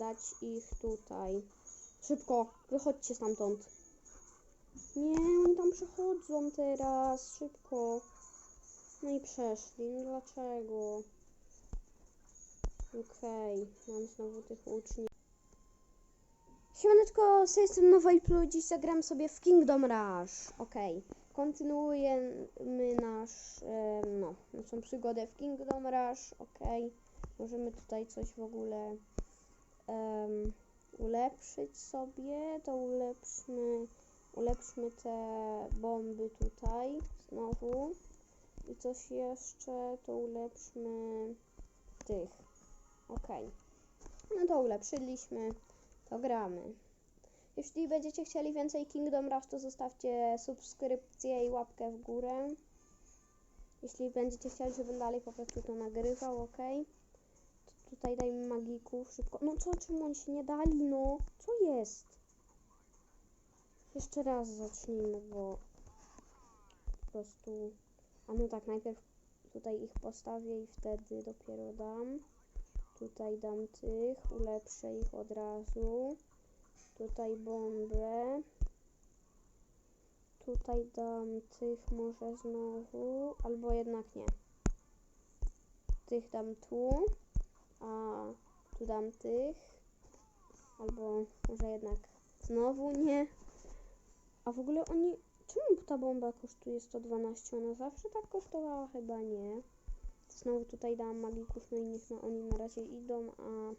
dać ich tutaj. Szybko, wychodźcie stamtąd. Nie, oni tam przechodzą teraz, szybko. No i przeszli, no dlaczego? Okej, mam znowu tych uczniów. Siemaneczko, z tej strony Plu, dziś zagram sobie w Kingdom Rush. Okej, kontynuujemy nasz, no, naszą przygodę w Kingdom Rush. Okej, możemy tutaj coś w ogóle em, ulepszyć sobie, to ulepszmy, ulepszmy te bomby tutaj znowu. I coś jeszcze, to ulepszmy tych. Okej. No to ulepszyliśmy, to gramy. Jeśli będziecie chcieli więcej Kingdom Rush, to zostawcie subskrypcję i łapkę w górę. Jeśli będziecie chcieli, żebym dalej po prostu to nagrywał, ok? Tutaj dajmy magików szybko. No co, czemu oni się nie dali, no? Co jest? Jeszcze raz zacznijmy, bo po prostu... A no tak, najpierw tutaj ich postawię i wtedy dopiero dam. Tutaj dam tych, ulepszę ich od razu. Tutaj bombę. Tutaj dam tych może znowu, albo jednak nie. Tych dam tu, a tu dam tych. Albo może jednak znowu nie. A w ogóle oni... Czemu ta bomba kosztuje 112? Ona zawsze tak kosztowała? Chyba nie. Znowu tutaj dam magików, no i niech na, oni na razie idą, a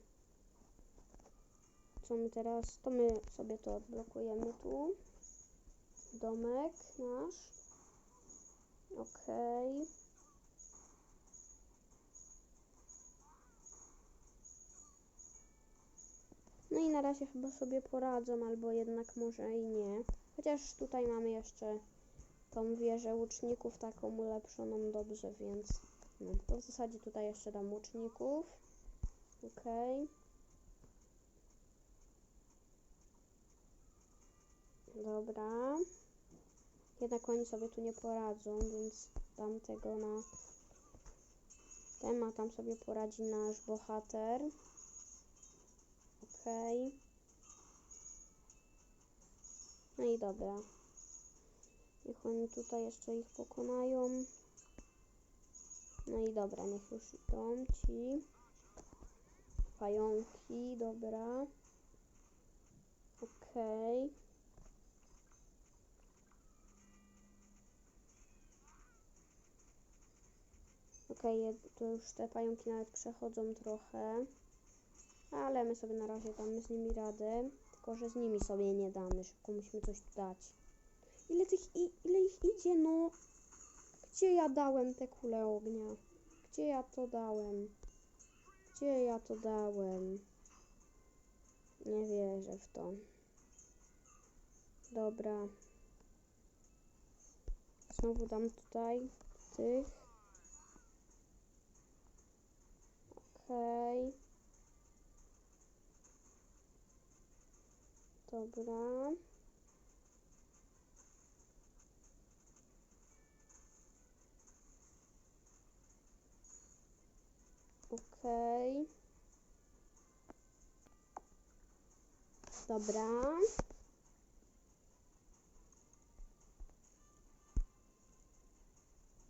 co my teraz? To my sobie to odblokujemy tu. Domek nasz. Okej. No i na razie chyba sobie poradzą, albo jednak może i nie. Chociaż tutaj mamy jeszcze tą wieżę łuczników taką ulepszoną dobrze, więc no, to w zasadzie tutaj jeszcze dam łuczników. Okej. Dobra. Jednak oni sobie tu nie poradzą, więc dam tego na ten, a tam sobie poradzi nasz bohater. Okej. No i dobra. Niech oni tutaj jeszcze ich pokonają. No i dobra, niech już idą ci. Pająki, dobra. Okej. Okej, okay, tu już te pająki nawet przechodzą trochę. Ale my sobie na razie damy z nimi radę. Tylko, że z nimi sobie nie damy. Szybko musimy coś tu dać. Ile tych, i, ile ich idzie, no? Gdzie ja dałem te kule ognia? Gdzie ja to dałem? Gdzie ja to dałem? Nie wierzę w to. Dobra. Znowu dam tutaj tych. Okej. Okay. Dobra. Okej. Okay. Dobra.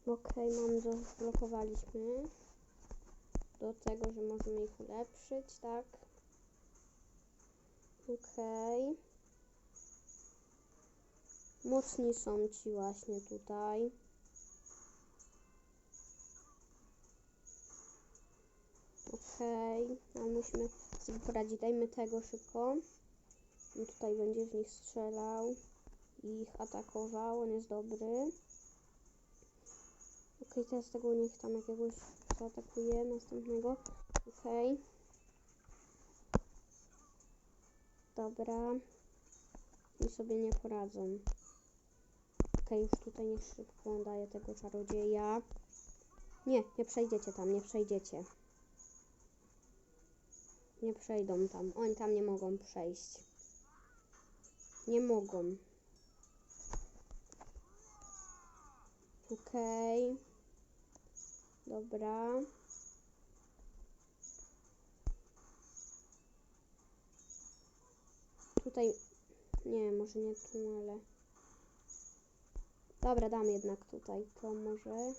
Okej, okay, mamy to zblokowaliśmy. Do tego, że możemy ich ulepszyć, tak? Okej. Okay. Mocni są ci właśnie tutaj. Okej, okay. musimy sobie poradzić. Dajmy tego szybko. On tutaj będzie w nich strzelał i ich atakował. On jest dobry. Okej, okay, teraz tego niech tam jakiegoś zaatakuje następnego. Okej. Okay. Dobra. I sobie nie poradzą. Okej, już tutaj niech szybko daje tego czarodzieja. Nie, nie przejdziecie tam, nie przejdziecie. Nie przejdą tam. Oni tam nie mogą przejść. Nie mogą. Okej. Okay. Dobra. Tutaj... Nie, może nie tu, ale... Dobra, dam jednak tutaj to może.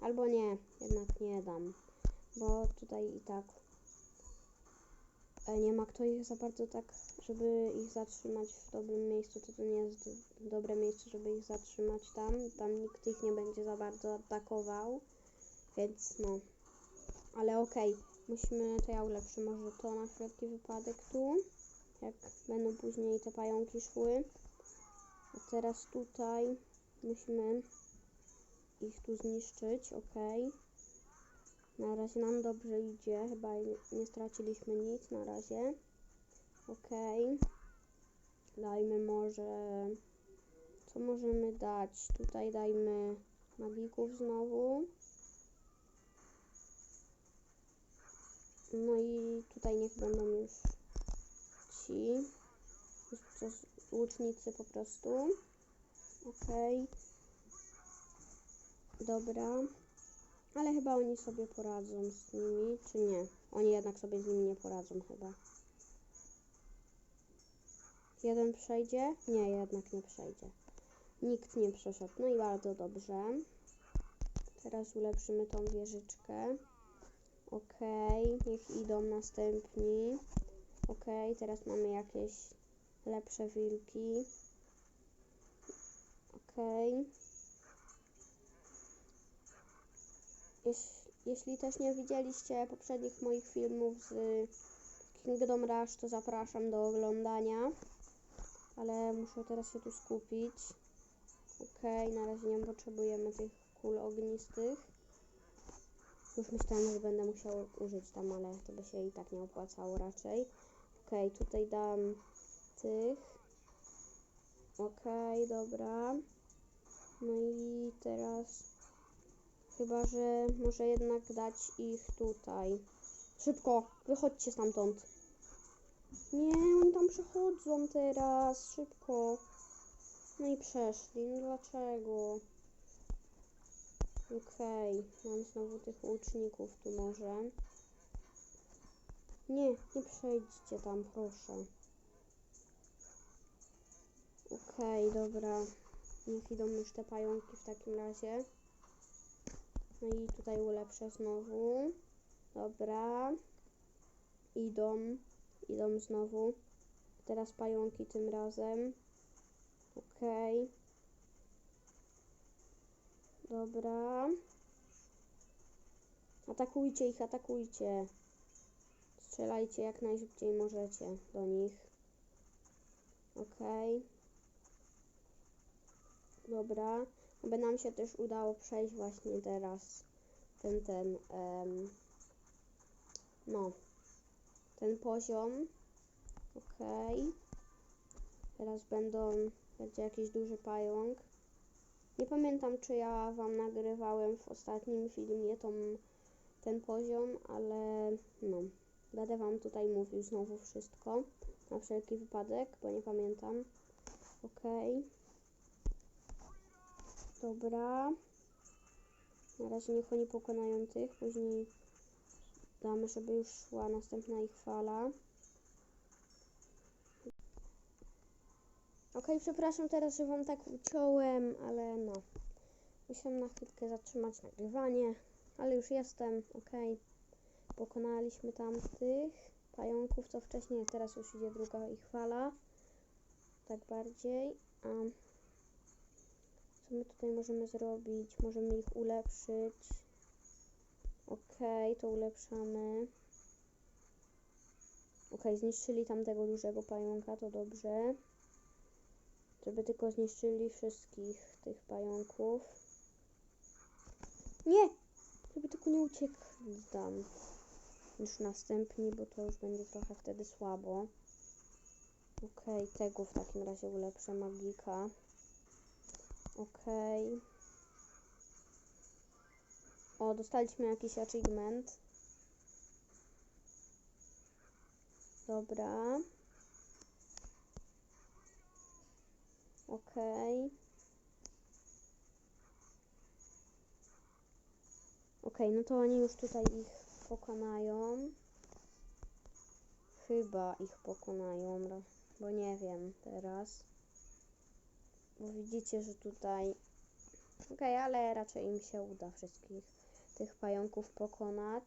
Albo nie, jednak nie dam. Bo tutaj i tak e, nie ma kto ich za bardzo tak, żeby ich zatrzymać w dobrym miejscu. To to nie jest do- dobre miejsce, żeby ich zatrzymać tam. Tam nikt ich nie będzie za bardzo atakował. Więc no. Ale okej, musimy, to ja ulepszę może to na wszelki wypadek tu. Jak będą później te pająki szły. A teraz tutaj musimy ich tu zniszczyć, ok. Na razie nam dobrze idzie, chyba nie, straciliśmy nic na razie. Ok. Dajmy może... Co możemy dać? Tutaj dajmy magików znowu. No i tutaj niech będą już ci. Już co, łucznicy po prostu. Okej. Dobra. Ale chyba oni sobie poradzą z nimi, czy nie? Oni jednak sobie z nimi nie poradzą chyba. Jeden przejdzie? Nie, jednak nie przejdzie. Nikt nie przeszedł. No i bardzo dobrze. Teraz ulepszymy tą wieżyczkę. Okej, niech idą następni. Okej, teraz mamy jakieś lepsze wilki. Okej. Jeś, jeśli też nie widzieliście poprzednich moich filmów z Kingdom Rush, to zapraszam do oglądania. Ale muszę teraz się tu skupić. Okej, na razie nie potrzebujemy tych kul ognistych. Już myślałem, że będę musiał użyć tam, ale to by się i tak nie opłacało raczej. Okej, tutaj dam tych. Okej, dobra. No i teraz chyba, że może jednak dać ich tutaj. Szybko, wychodźcie stamtąd. Nie, oni tam przechodzą teraz. Szybko. No i przeszli. No dlaczego? Okej, mam znowu tych łuczników tu może. Nie, nie przejdźcie tam, proszę. Okej, dobra. Niech idą już te pająki w takim razie. No i tutaj ulepszę znowu. Dobra. Idą. Idą znowu. Teraz pająki tym razem. Okej. Dobra. Atakujcie ich, atakujcie. Strzelajcie jak najszybciej możecie do nich. Okej. Dobra. Aby nam się też udało przejść właśnie teraz ten, ten, em, no, ten poziom. Okej. Teraz będą, będzie jakiś duży pająk. Nie pamiętam, czy ja Wam nagrywałem w ostatnim filmie tą, ten poziom, ale no, będę Wam tutaj mówił znowu wszystko, na wszelki wypadek, bo nie pamiętam. Okej. Dobra. Na razie niech oni pokonają tych, później damy, żeby już szła następna ich fala. Okej, przepraszam teraz, że wam tak uciąłem, ale no. Musiałem na chwilkę zatrzymać nagrywanie, ale już jestem, okej. Pokonaliśmy tamtych pająków, co wcześniej, teraz już idzie druga ich fala. Tak bardziej. A co my tutaj możemy zrobić? Możemy ich ulepszyć. Okej, to ulepszamy. Okej, zniszczyli tamtego dużego pająka, to dobrze. Żeby tylko zniszczyli wszystkich tych pająków. Nie! Żeby tylko nie uciekli tam. Już następni, bo to już będzie trochę wtedy słabo. Okej, tego w takim razie ulepszę magika. Okej. O, dostaliśmy jakiś achievement. Dobra. Okej. Okej, no to oni już tutaj ich pokonają. Chyba ich pokonają. Bo nie wiem teraz. Bo widzicie, że tutaj... Okej, ale raczej im się uda wszystkich tych pająków pokonać.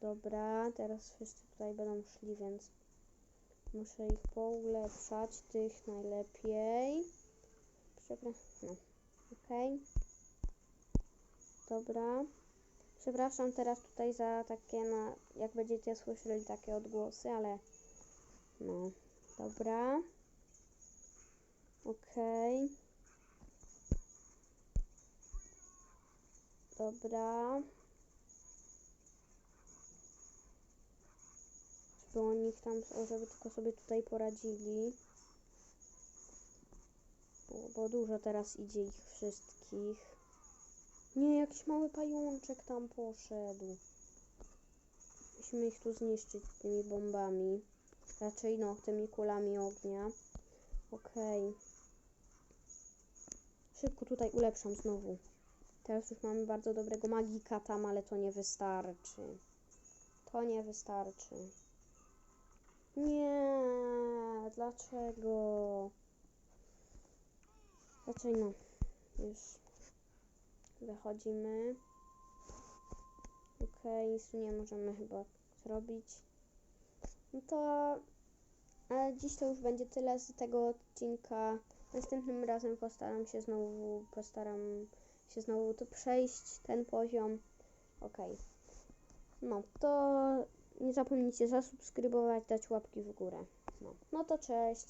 Dobra, teraz wszyscy tutaj będą szli, więc muszę ich poulepszać, tych najlepiej. Przepraszam, no, okej. Dobra. Przepraszam teraz tutaj za takie, na, jak będziecie słyszeli takie odgłosy, ale no, dobra. Okej. Dobra. Żeby oni tam, żeby tylko sobie tutaj poradzili. Bo, bo dużo teraz idzie ich wszystkich. Nie, jakiś mały pajączek tam poszedł. Musimy ich tu zniszczyć tymi bombami. Raczej no, tymi kulami ognia. Okej. Szybko tutaj ulepszam znowu. Teraz już mamy bardzo dobrego magika tam, ale to nie wystarczy. To nie wystarczy. Nie, dlaczego? Raczej no, już wychodzimy. Okej, nic tu nie możemy chyba zrobić. No to ale dziś to już będzie tyle z tego odcinka. Następnym razem postaram się znowu, postaram się znowu tu przejść ten poziom. Okej. No to nie zapomnijcie zasubskrybować, dać łapki w górę. No, no to cześć.